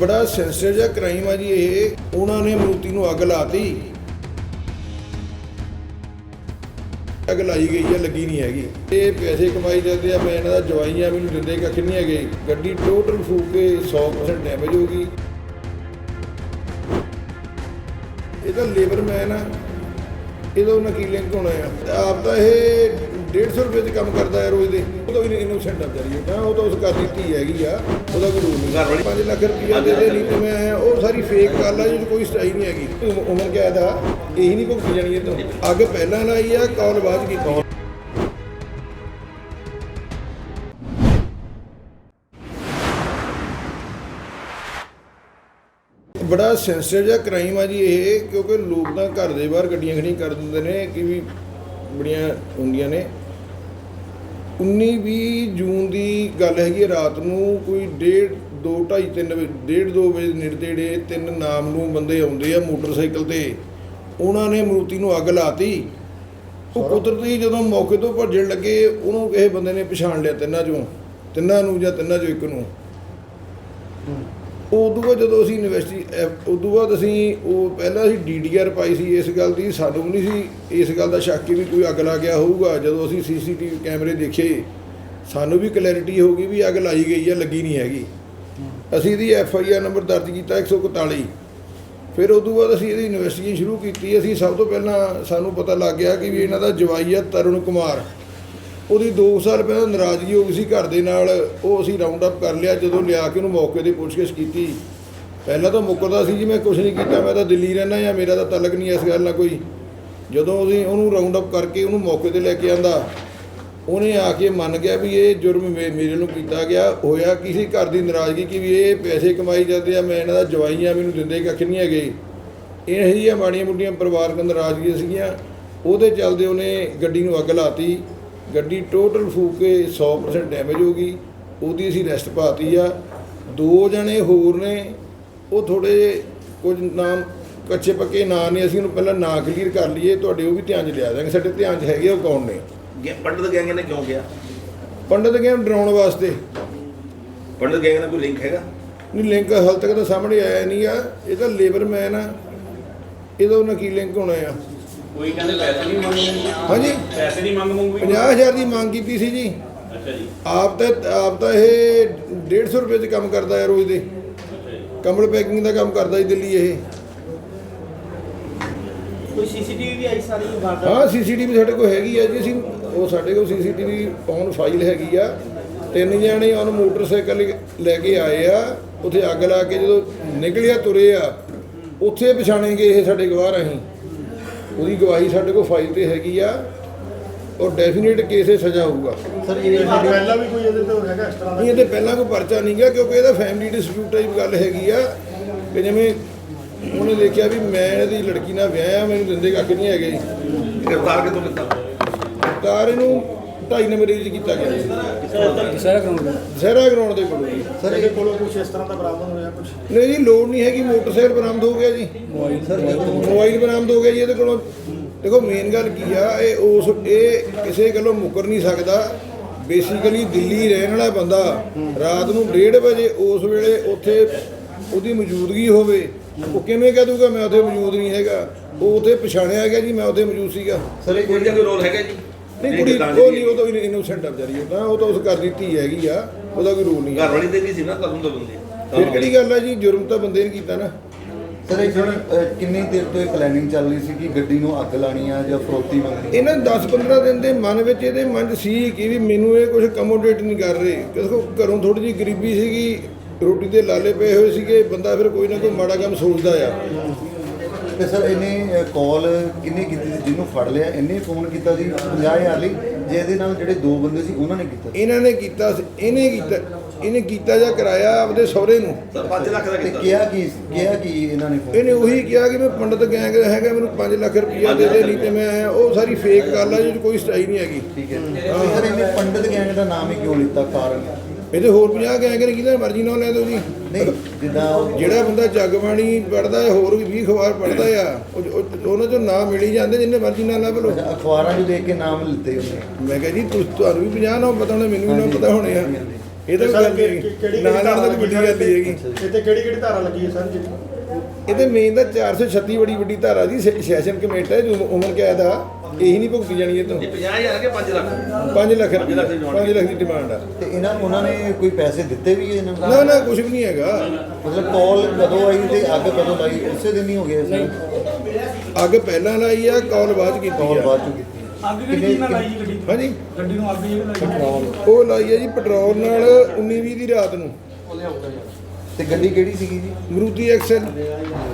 ਬੜਾ ਸੈਂਸਿਟਿਵ ਜਿਹਾ ਕ੍ਰਾਈਮ ਆ ਜੀ ਇਹ। ਉਹਨਾਂ ਨੇ ਮੂਰਤੀ ਨੂੰ ਅੱਗ ਲਾਤੀ ਅੱਗ ਲਾਈ ਗਈ ਹੈ ਲੱਗੀ ਨਹੀਂ ਹੈਗੀ। ਇਹ ਪੈਸੇ ਕਮਾਈ ਜਾਂਦੇ ਆ, ਮੈਂ ਇਹਨਾਂ ਦਾ ਜਵਾਈਆਂ ਮੈਨੂੰ ਦਿੰਦੇ ਕੱਖ ਨਹੀਂ ਹੈਗੇ। ਗੱਡੀ ਟੋਟਲ ਫੂਕ ਕੇ 100% ਡੈਮੇਜ ਹੋ ਗਈ। ਇਹਦਾ ਲੇਬਰ ਮੈਨ ਆ। ਇਹਦਾ ਉਹਨਾਂ ਕੀ ਲਿੰਕ ਹੋਣਾ ਆ? ਆਪ ਤਾਂ ਇਹ 150 ਰੁਪਏ ਦੇ ਕੰਮ ਕਰਦਾ ਹੈ ਰੋਜ਼ ਦੇ। ਉਹ ਤਾਂ ਵੀ ਇਨੋਸੈਂਟ ਆ ਵਿਚਾਰੀ ਉਹ ਤਾਂ ਉਹ ਤਾਂ ਉਸ ਘਰ ਦੀ ਧੀ ਹੈਗੀ ਆ ਉਹਦਾ ਕੋਈ ਰੂਲ ਨਹੀਂ। 5 ਲੱਖ ਰੁਪਇਆ ਦੇ ਦੇ ਨਹੀਂ ਤੇ ਮੈਂ ਉਹ ਸਾਰੀ ਫੇਕ ਗੱਲ ਆ ਜਿਹਦੀ ਕੋਈ ਸਟਾਈ ਨਹੀਂ ਹੈਗੀ। ਉਮ- ਉਮਰ ਕਿਆ ਦਾ ਇਹੀ ਨਹੀਂ ਭੁਗਤੀ ਜਾਣੀ ਇਹ ਤੋਂ। ਅੱਗ ਪਹਿਲਾਂ ਲਾਈ ਆ ਕੌਲ ਬਾਅਦ ਕੀਤੀ। ਬੜਾ ਸੈਂਸਿਟਿਵ ਜਿਹਾ ਕ੍ਰਾਈਮ ਆ ਜੀ ਇਹ ਕਿਉਂਕਿ ਲੋਕ ਤਾਂ ਘਰ ਦੇ ਬਾਹਰ ਗੱਡੀਆਂ ਖੜੀਆਂ ਕਰ ਦਿੰਦੇ ਨੇ ਕਿ ਵੀ ਬੜੀਆਂ ਹੁੰਦੀਆਂ ਨੇ। 19 20 ਜੂਨ ਦੀ ਗੱਲ ਹੈਗੀ ਹੈ ਰਾਤ ਨੂੰ ਕੋਈ 1:30 2 2:30 3 ਵਜੇ 1:30 2 ਵਜੇ ਨੇੜੇ ਤੇੜੇ ਤਿੰਨ ਨਾਮ ਨੂੰ ਬੰਦੇ ਆਉਂਦੇ ਆ ਮੋਟਰਸਾਈਕਲ ਤੇ। ਉਹਨਾਂ ਨੇ ਮਰੂਤੀ ਨੂੰ ਅੱਗ ਲਾਤੀ। ਉਹ ਕੁਦਰਤੀ ਜਦੋਂ ਮੌਕੇ ਤੋਂ ਭੱਜਣ ਲੱਗੇ ਉਹਨੂੰ ਕਿਸੇ ਬੰਦੇ ਨੇ ਪਛਾਣ ਲਿਆ ਤਿੰਨਾਂ ਚੋਂ ਤਿੰਨਾਂ ਨੂੰ ਜਾਂ ਤਿੰਨਾਂ ਚੋਂ ਇੱਕ ਨੂੰ। ਉਦੋਂ ਬਾਅਦ ਜਦੋਂ ਅਸੀਂ ਯੂਨੀਵਰਸਿਟੀ ਉਦੋਂ ਬਾਅਦ ਅਸੀਂ ਉਹ ਪਹਿਲਾਂ ਅਸੀਂ ਡੀਡੀਆਰ ਪਾਈ ਸੀ ਇਸ ਗੱਲ ਦੀ, ਸਾਨੂੰ ਵੀ ਨਹੀਂ ਸੀ ਇਸ ਗੱਲ ਦਾ ਸ਼ੱਕ ਕਿ ਵੀ ਕੋਈ ਅੱਗ ਲਾ ਗਿਆ ਹੋਊਗਾ। ਜਦੋਂ ਅਸੀਂ ਸੀਸੀਟੀਵੀ ਕੈਮਰੇ ਦੇਖੇ, ਸਾਨੂੰ ਵੀ ਕਲੈਰਿਟੀ ਹੋ ਗਈ ਵੀ ਅੱਗ ਲਾਈ ਗਈ ਹੈ ਲੱਗੀ ਨਹੀਂ ਹੈਗੀ। ਅਸੀਂ ਇਹਦੀ ਐਫ ਆਈ ਆਰ ਨੰਬਰ ਦਰਜ ਕੀਤਾ 141 ਫਿਰ ਉਦੋਂ ਬਾਅਦ ਅਸੀਂ ਇਹਦੀ ਇਨਵੈਸਟੀਗੇਸ਼ਨ ਸ਼ੁਰੂ ਕੀਤੀ। ਅਸੀਂ ਸਭ ਤੋਂ ਪਹਿਲਾਂ ਸਾਨੂੰ ਪਤਾ ਲੱਗ ਗਿਆ ਕਿ ਵੀ ਇਹਨਾਂ ਦਾ ਜਵਾਈ ਆ ਤਰੁਣ ਕੁਮਾਰ। ਉਹਦੀ 2 ਸਾਲ ਪਹਿਲਾਂ ਨਾਰਾਜ਼ਗੀ ਹੋ ਗਈ ਸੀ ਘਰ ਦੇ ਨਾਲ, ਉਹ ਅਸੀਂ ਰਾਉਂਡ ਅਪ ਕਰ ਲਿਆ, ਜਦੋਂ ਲਿਆ ਕੇ ਉਹਨੂੰ ਮੌਕੇ ਤੇ ਪੁੱਛਗਿੱਛ ਕੀਤੀ। ਪਹਿਲਾਂ ਤਾਂ ਮੁੱਕਰਦਾ ਸੀ ਜੀ ਮੈਂ ਕੁਝ ਨਹੀਂ ਕੀਤਾ, ਮੈਂ ਤਾਂ ਦਿੱਲੀ ਰਹਿਣਾ ਜਾਂ ਮੇਰਾ ਤਾਂ ਤਲਕ ਨਹੀਂ ਇਸ ਗੱਲ ਨਾਲ ਕੋਈ। ਜਦੋਂ ਅਸੀਂ ਉਹਨੂੰ ਰਾਉਂਡ ਅਪ ਕਰਕੇ ਉਹਨੂੰ ਮੌਕੇ ਤੇ ਲੈ ਕੇ ਆਂਦਾ, ਉਹਨੇ ਆ ਕੇ ਮੰਨ ਗਿਆ ਵੀ ਇਹ ਜੁਰਮ ਮੇ- ਮੇਰੇ ਨੂੰ ਕੀਤਾ ਗਿਆ, ਹੋਇਆ ਕਿਸੇ ਘਰ ਦੀ ਨਾਰਾਜ਼ਗੀ ਕਿ ਵੀ ਇਹ ਪੈਸੇ ਕਮਾਈ ਜਾਂਦੇ ਆ, ਮੈਂ ਇਹਨਾਂ ਦਾ ਜਵਾਈਆਂ ਮੈਨੂੰ ਦਿੰਦੇ ਕੱਖ ਨਹੀਂ ਹੈਗੇ। ਇਹ ਜਿਹੀਆਂ ਮਾੜੀਆਂ ਮੁੱਢੀਆਂ ਪਰਿਵਾਰਕ ਨਾਰਾਜ਼ਗੀਆਂ ਸੀਗੀਆਂ, ਉਹਦੇ ਚੱਲਦੇ ਉਹਨੇ ਗੱਡੀ ਨੂੰ ਅੱਗ ਲਾਤੀ। ਗੱਡੀ ਟੋਟਲ ਫੂਕ ਕੇ 100% ਡੈਮੇਜ ਹੋ ਗਈ ਉਹਦੀ ਅਸੀਂ ਰੈਸਟ ਪਾਤੀ ਆ। ਦੋ ਜਣੇ ਹੋਰ ਨੇ ਉਹ ਥੋੜੇ ਕੁਝ ਨਾਮ ਕੱਚੇ ਪੱਕੇ ਨਾਂ ਨੇ ਅਸੀਂ ਉਹਨੂੰ ਪਹਿਲਾਂ ਨਾਂ ਕਲੀਅਰ ਕਰ ਲਈਏ ਤੁਹਾਡੇ ਉਹ ਵੀ ਧਿਆਨ 'ਚ ਲਿਆ ਦਾਂਗੇ ਸਾਡੇ ਧਿਆਨ 'ਚ ਹੈਗੇ ਉਹ ਕੌਣ ਨੇ। ਪੰਡਤ ਗੈਂਗ ਨੇ ਕਿਉਂ ਗਿਆ? ਪੰਡਤ ਗਏ ਡਰਾਉਣ ਵਾਸਤੇ। ਪੰਡਤ ਗੈਂਗ ਨਾਲ ਕੋਈ ਲਿੰਕ ਹੈਗਾ? ਨਹੀਂ ਲਿੰਕ ਹਾਲ ਤੱਕ ਤਾਂ ਸਾਹਮਣੇ ਆਇਆ ਨਹੀਂ ਆ। ਇਹ ਤਾਂ ਲੇਬਰ ਮੈਨ ਆ। ਇਹਦਾ ਉਹਨਾਂ ਕੀ ਲਿੰਕ ਹੋਣਾ ਆ? ਕੋਈ ਕਹਿੰਦੇ ਪੈਸੇ ਨਹੀਂ ਮੰਗਦੇ। ਹਾਂਜੀ। ਪੈਸੇ ਦੀ ਮੰਗ ਮੰਗ ਵੀ। 50000 ਦੀ ਮੰਗ ਕੀਤੀ ਸੀ ਜੀ। ਅੱਛਾ ਜੀ। ਆਪ ਤਾਂ ਆਪ ਤਾਂ ਇਹ 150 ਰੁਪਏ ਦੇ ਕੰਮ ਕਰਦਾ ਹੈ ਰੋਜ਼ ਦੇ। ਕਮਲ ਪੈਕਿੰਗ ਦਾ ਕੰਮ ਕਰਦਾ ਜੀ ਦਿੱਲੀ ਇਹ। ਕੋਈ ਸੀਸੀਟੀਵੀ ਵੀ ਆਈ ਸਾਰੀ ਵਾਰਦਾਤ? ਹਾਂ ਸੀਸੀਟੀਵੀ ਸਾਡੇ ਕੋਲ ਹੈਗੀ ਆ ਜੀ। ਅਸੀਂ ਉਹ ਸਾਡੇ ਕੋਲ ਸੀਸੀਟੀਵੀ ਔਨ ਫਾਈਲ ਹੈਗੀ ਆ। ਤਿੰਨ ਜਣੇ ਔਨ ਮੋਟਰਸਾਈਕਲ ਲੈ ਕੇ ਆਏ ਆ। ਉੱਥੇ ਅੱਗ ਲਾ ਕੇ ਜਦੋਂ ਨਿਕਲਿਆ ਤੁਰੇ ਆ ਉੱਥੇ ਪਛਾਣੇਗੇ ਇਹ ਸਾਡੇ ਗਵਾਹ ਰਾਹੀਂ। ਉਹਦੀ ਗਵਾਹੀ ਸਾਡੇ ਕੋਲ ਫਾਈਲ ਤੇ ਹੈਗੀ ਆ ਔਰ ਡੈਫੀਨੇਟ ਕੇਸ ਇਹ ਸਜ਼ਾ ਹੋਊਗਾ। ਸਰ ਇਹ ਪਹਿਲਾਂ ਵੀ ਕੋਈ ਇਹਦੇ ਤੋਂ ਹੈਗਾ ਇਸ ਤਰ੍ਹਾਂ ਦਾ ਨਹੀਂ ਇਹਦੇ ਪਹਿਲਾਂ ਕੋਈ ਪਰਚਾ ਨਹੀਂ ਗਿਆ ਕਿਉਂਕਿ ਇਹਦਾ ਫੈਮਿਲੀ ਡਿਸਪਿਊਟ ਟਾਈਪ ਗੱਲ ਹੈਗੀ ਆ। ਕਿ ਜਿਵੇਂ ਉਹਨੇ ਦੇਖਿਆ ਵੀ ਮੈਂ ਇਹਦੀ ਲੜਕੀ ਨਾਲ ਵਿਆਹਿਆ ਮੈਨੂੰ ਦਿੰਦੇ ਕੱਖ ਨਹੀਂ ਹੈਗੇ। ਗ੍ਰਿਫਤਾਰ ਕਿਦੋਂ ਕੀਤਾ? ਤਾਰ ਇਹਨੂੰ ਢਾਈ ਨੰਬਰ ਏਜ ਕੀਤਾ ਗਿਆ। ਸਾਰਾ ਗਰਾਊਂਡ ਜ਼ਹਿਰਾ ਗਰਾਊਂਡ ਦੇ ਕੋਲ। ਜੀ ਸਰ ਇਹਦੇ ਕੋਲੋਂ ਕੁਝ ਇਸ ਤਰ੍ਹਾਂ ਦਾ ਬਰਾਮਦ ਹੋਇਆ ਕੁਝ ਨਹੀਂ ਜੀ ਲੋੜ ਨਹੀਂ ਹੈਗੀ ਮੋਟਰਸਾਈਕਲ ਬਰਾਮਦ ਹੋ ਗਿਆ ਜੀ। ਮੋਬਾਈਲ ਬਰਾਮਦ। ਹੋ ਗਿਆ ਜੀ ਇਹਦੇ ਕੋਲੋਂ। ਦੇਖੋ ਮੇਨ ਗੱਲ ਕੀ ਆ ਇਹ ਉਸ ਇਹ ਕਿਸੇ ਗੱਲੋਂ ਮੁੱਕਰ ਨਹੀਂ ਸਕਦਾ। ਬੇਸਿਕਲੀ ਦਿੱਲੀ ਰਹਿਣ ਵਾਲਾ ਬੰਦਾ ਰਾਤ ਨੂੰ 1:30 ਵਜੇ ਉਸ ਵੇਲੇ ਉੱਥੇ ਉਹਦੀ ਮੌਜੂਦਗੀ ਹੋਵੇ। ਉਹ ਕਿਵੇਂ ਕਹਿ ਦੂਗਾ ਮੈਂ ਉੱਥੇ ਮੌਜੂਦ ਨਹੀਂ ਹੈਗਾ। ਉਹ ਉੱਥੇ ਪਛਾਣਿਆ ਗਿਆ ਜੀ ਮੈਂ ਉੱਥੇ ਮੌਜੂਦ ਸੀਗਾ। ਸਰ ਇਹ ਕੋਈ ਰੋਲ ਹੈਗਾ ਜੀ। ਨਹੀਂ ਕੁੜੀ ਉਹ ਨਹੀਂ ਉਹ ਤਾਂ ਇਨੋਸੈਂਟ ਆ ਵਿਚਾਰੀ ਉਹ ਤਾਂ ਉਹ ਤਾਂ ਉਸ ਘਰ ਦੀ ਧੀ ਹੈਗੀ ਆ ਉਹਦਾ ਕੋਈ ਰੂਲ ਨਹੀਂ ਘਰ ਵਾਲੀ ਦੇ ਵੀ ਸੀ ਨਾ ਤੁਹਾਨੂੰ ਤਾਂ ਬੰਦੇ। ਫਿਰ ਕਿਹੜੀ ਗੱਲ ਆ ਜੀ ਜੁਰਮ ਤਾਂ ਬੰਦੇ ਨੇ ਕੀਤਾ ਨਾ। ਸਰ ਇਹ ਜਿਹੜੀ ਅਹ, ਕਿੰਨੀ ਦੇਰ ਤੋਂ ਇਹ ਪਲੈਨਿੰਗ ਚੱਲ ਰਹੀ ਸੀ ਕਿ ਗੱਡੀ ਨੂੰ ਅੱਗ ਲਾਣੀ ਆ ਜਾਂ ਫਰੋਤੀ ਮੰਗਣੀ ਇਹਨਾਂ 10-15 ਦਿਨ ਦੇ ਮਨ ਵਿੱਚ ਇਹਦੇ ਮਨ 'ਚ ਸੀ ਕਿ ਵੀ ਮੈਨੂੰ ਇਹ ਕੁਝ ਕਮੋਡੇਟ ਨਹੀਂ ਕਰ ਰਹੇ। ਕਿਉਂਕਿ ਘਰੋਂ ਥੋੜੀ ਜਿਹੀ ਗਰੀਬੀ ਸੀਗੀ ਰੋਟੀ ਦੇ ਲਾਲੇ ਪਏ ਹੋਏ ਸੀਗੇ ਬੰਦਾ ਫਿਰ ਕੋਈ ਨਾ ਕੋਈ ਮਾੜਾ ਕੰਮ ਸੋਚਦਾ ਆ। ਤੇ ਸਰ ਇਹਨੇ ਕਾਲ ਕਿੰਨੇ ਕੀਤੀ ਸੀ? ਜਿਹਨੂੰ ਫੜ ਲਿਆ ਇਹਨੇ ਫੋਨ ਕੀਤਾ ਸੀ 50000 ਲਈ ਜੇ ਇਹਦੇ ਨਾਲ ਜਿਹੜੇ ਦੋ ਬੰਦੇ ਸੀ ਉਹਨਾਂ ਨੇ ਕੀਤਾ ਇਹਨਾਂ ਨੇ ਕੀਤਾ ਸੀ- ਇਹਨੇ ਕੀਤਾ ਇਹਨੇ ਕੀਤਾ ਜਾਂ ਕਰਾਇਆ ਆਪਦੇ ਸਹੁਰੇ ਨੂੰ। ਸਰ 5 ਲੱਖ ਦਾ ਤੇ ਕੀਤਾ। ਕਿਹਾ ਕੀ ਕਿਹਾ ਕੀ ਇਹਨਾਂ ਨੇ phone? ਇਹਨੇ ਉਹੀ ਕਿਹਾ ਕਿ ਮੈਂ ਪੰਡਤ ਗੈਂਗ ਦਾ ਹੈਗਾ ਮੈਨੂੰ 5 ਲੱਖ ਰੁਪਈਆ ਦੇ ਦੇ ਨਹੀਂ ਤੇ ਮੈਂ ਆਇਆ। ਉਹ ਸਾਰੀ ਫੇਕ ਗੱਲ ਆ ਜਿਹਦੀ ਕੋਈ ਸਟਾਈ ਨਹੀਂ ਹੈਗੀ। ਠੀਕ ਹੈ। ਤੇ ਸਰ ਇਹਨੇ ਪੰਡਤ ਗੈਂਗ ਦਾ ਨਾਮ ਹੀ ਕਿਉਂ ਲਿੱਤਾ? ਕਾਰਨ? ਇਹਦੇ ਹੋਰ 50 ਗੈਂਗ ਨੇ ਕਿਹਦਾ ਮਰਜ਼ੀ ਨਾਲ ਲੈ ਦਿਓ ਜੀ। ਨਹੀਂ ਜਿੱਦਾਂ ਜਿਹੜਾ ਬੰਦਾ ਜਗਬਾਣੀ ਪੜਦਾ ਹੈ ਹੋਰ ਵੀ 20 ਅਖਬਾਰ ਪੜਦਾ ਆ ਉਹ- ਉਹ- ਉਹਨਾਂ ਚੋਂ ਨਾਮ ਮਿਲ ਜਾਂਦੇ ਜਿੰਨੇ ਮਰਜ਼ੀ ਨਾਲ ਲੱਭ ਲਓ। ਅਖਬਾਰਾਂ 'ਚ ਦੇਖ ਕੇ ਨਾਮ ਲਿੱਤੇ ਉਹਨੇ। ਮੈਂ ਕਿਹਾ ਜੀ ਤੁਸ ਤੁਹਾਨੂੰ ਵੀ 50 ਨਾ ਪਤਾ ਹੋਣੇ ਮੈਨੂੰ ਵੀ ਨਾ ਪਤਾ ਹੋਣੇ ਆ। ਇਹ ਤਾਂ ਤੇ ਗੱਲ ਸਰ, ਨਹੀਂ। ਕਿ- ਕਿਹੜੀ- ਨਾ ਨਾਲ ਤਾਂ ਕਿਹੜੀ ਵੱਡੀ ਧਾਰਾ ਗੱਲ ਨਹੀਂ ਹੈਗੀ। ਇੱਥੇ ਕਿਹੜੀ ਕਿਹੜੀ ਧਾਰਾ ਲੱਗੀ ਹੈ ਸਰ ਜੀ? ਇਹਦੇ ਮੇਨ ਦਾ 436 ਬੜੀ ਵੱਡੀ ਧਾਰਾ ਜੀ ਸੈ- ਸੈਸ਼ਨ ਕਮੇਟੀ ਹੈ ਜੋ ਉਮਰ ਕੈਦ ਆ ਇਹੀ ਨਹੀਂ ਭੁਗਤੀ ਜਾਣੀ ਇਹ ਤੋਂ। ਇਹ 50000 ਕੇ 5 ਲੱਖ। 5 ਲੱਖ ਪੰਜ ਲੱਖ ਦੀ demand 5 ਲੱਖ ਦੀ ਡਿਮਾਂਡ ਆ। ਤੇ ਇਹਨਾਂ ਉਹਨਾਂ ਨੇ ਕੋਈ ਪੈਸੇ ਦਿੱਤੇ ਵੀ ਹੈ ਇਹਨਾਂ ਨੂੰ? ਨਾ ਨਾ ਕੁਝ ਵੀ ਨਹੀਂ ਹੈਗਾ। ਮਤਲਬ ਕਾਲ ਕਦੋਂ ਆਈ ਤੇ ਅੱਗ ਕਦੋਂ ਲਾਈ? ਉਸੇ ਦਿਨ ਹੀ ਹੋ ਗਿਆ ਸਰ ਅੱਗ ਪਹਿਲਾਂ ਲਾਈ ਆ ਕਾਲ ਬਾਅਦ ਕੀਤੀ ਕਾਲ ਆ। ਬਾਅਦ ਚ ਕੀਤੀ। ਅੱਗ ਕਿਹੜੀ ਨਾਲ ਲਾਈ ਜੀ ਗੱਡੀ? ਹਾਂਜੀ। ਗੱਡੀ ਨੂੰ ਅੱਗ ਜਿਹੜੀ ਲਾਈ ਉਹ ਲਾਈ ਜੀ ਪੈਟਰੋਲ ਨਾਲ 19 20 ਦੀ ਰਾਤ ਨੂੰ। ਤੇ ਗੱਡੀ ਕਿਹੜੀ ਸੀਗੀ ਜੀ? ਮਰੂਤੀ ਐਕਸਲ